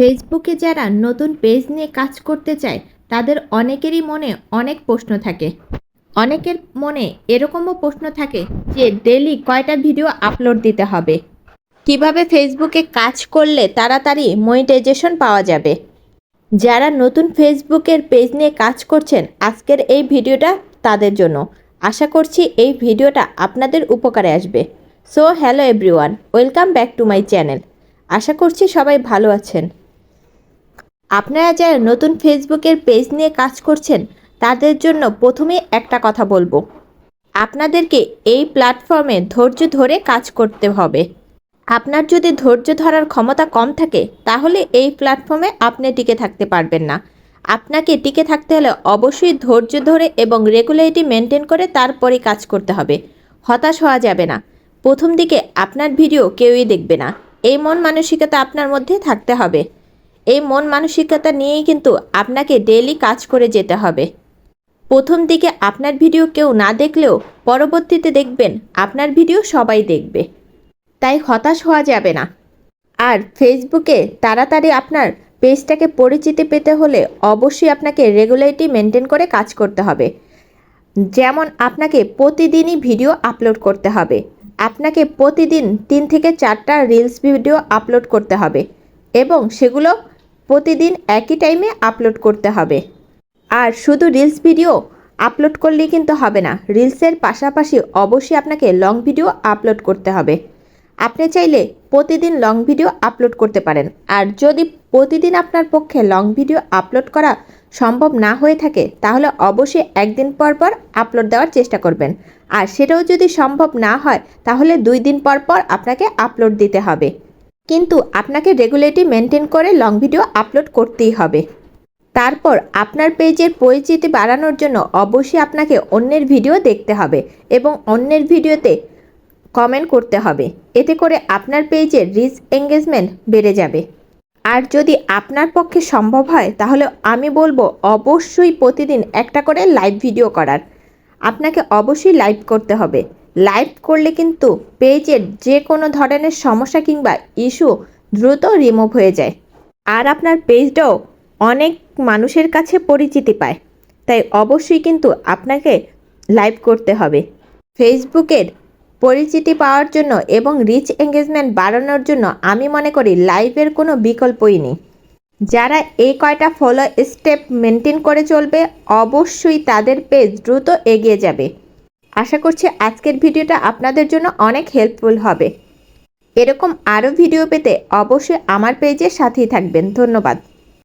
ফেসবুকে যারা নতুন পেজ নিয়ে কাজ করতে চায়, তাদের অনেকেরই মনে অনেক প্রশ্ন থাকে। অনেকের মনে এরকমও প্রশ্ন থাকে যে ডেলি কয়টা ভিডিও আপলোড দিতে হবে? কীভাবে ফেসবুকে কাজ করলে তাড়াতাড়ি মনিটাইজেশন পাওয়া যাবে? যারা নতুন ফেসবুকের পেজ নিয়ে কাজ করছেন, আজকের এই ভিডিওটা তাদের জন্য। আশা করছি এই ভিডিওটা আপনাদের উপকারে আসবে। So, hello everyone, welcome back to my channel. আশা করছি সবাই ভালো আছেন। আপনারা যারা নতুন ফেসবুকের পেজ নিয়ে কাজ করছেন, তাদের জন্য প্রথমে একটা কথা বলব। আপনাদেরকে এই প্ল্যাটফর্মে ধৈর্য ধরে কাজ করতে হবে। আপনার যদি ধৈর্য ধরার ক্ষমতা কম থাকে, তাহলে এই প্ল্যাটফর্মে আপনি টিকে থাকতে পারবেন না। আপনাকে টিকে থাকতে হলে অবশ্যই ধৈর্য ধরে এবং রেগুলারিটি মেনটেন করে তারপরে কাজ করতে হবে। হতাশ হওয়া যাবে না। প্রথম দিকে আপনার ভিডিও কেউই দেখবে না। এই মন মানসিকতা আপনার মধ্যে থাকতে হবে। এই মন মানসিকতা নিয়েই কিন্তু আপনাকে ডেইলি কাজ করে যেতে হবে। প্রথম দিকে আপনার ভিডিও কেউ না দেখলেও পরবর্তীতে দেখবেন আপনার ভিডিও সবাই দেখবে। তাই হতাশ হওয়া যাবে না। আর ফেসবুকে তাড়াতাড়ি আপনার পেজটাকে পরিচিতি পেতে হলে অবশ্যই আপনাকে রেগুলারিটি মেনটেন করে কাজ করতে হবে। যেমন আপনাকে প্রতিদিনই ভিডিও আপলোড করতে হবে। আপনাকে প্রতিদিন তিন থেকে চারটা রিলস ভিডিও আপলোড করতে হবে। এবং সেগুলো প্রতিদিন একই টাইমে আপলোড করতে হবে। আর শুধু রিলস ভিডিও আপলোড করলেই কিন্তু হবে না রিলসের পাশাপাশি অবশ্যই আপনাকে লং ভিডিও আপলোড করতে হবে। আপনি চাইলে প্রতিদিন লং ভিডিও আপলোড করতে পারেন। আর যদি প্রতিদিন আপনার পক্ষে লং ভিডিও আপলোড করা সম্ভব না হয়ে থাকে, তাহলে অবশ্যই একদিন পর পর আপলোড দেওয়ার চেষ্টা করবেন। আর সেটাও যদি সম্ভব না হয়, তাহলে দুই দিন পর পর আপনাকে আপলোড দিতে হবে। কিন্তু আপনাকে রেগুলেটি মেনটেন করে লং ভিডিও আপলোড করতেই হবে। তারপর আপনার পেজের পরিচিতি বাড়ানোর জন্য অবশ্যই আপনাকে অন্যের ভিডিও দেখতে হবে এবং অন্যের ভিডিওতে কমেন্ট করতে হবে। এতে করে আপনার পেজের রিচ এঙ্গেজমেন্ট বেড়ে যাবে। আর যদি আপনার পক্ষে সম্ভব হয়, তাহলে আমি বলব অবশ্যই প্রতিদিন একটা করে লাইভ ভিডিও করার। আপনাকে অবশ্যই লাইভ করতে হবে। লাইভ করলে কিন্তু পেজের যে কোনো ধরনের সমস্যা কিংবা ইস্যু দ্রুত রিমুভ হয়ে যায়। আর আপনার পেজটাও অনেক মানুষের কাছে পরিচিতি পায়। তাই অবশ্যই কিন্তু আপনাকে লাইভ করতে হবে। ফেসবুকের পরিচিতি পাওয়ার জন্য এবং রিচ এঙ্গেজমেন্ট বাড়ানোর জন্য আমি মনে করি লাইভের কোনো বিকল্পই নেই। যারা এই কয়টা ফলো স্টেপ মেনটেন করে চলবে, অবশ্যই তাদের পেজ দ্রুত এগিয়ে যাবে। আশা করছি আজকের ভিডিওটা আপনাদের জন্য অনেক হেল্পফুল হবে। এরকম আরও ভিডিও পেতে অবশ্যই আমার পেজের সাথেই থাকবেন। ধন্যবাদ।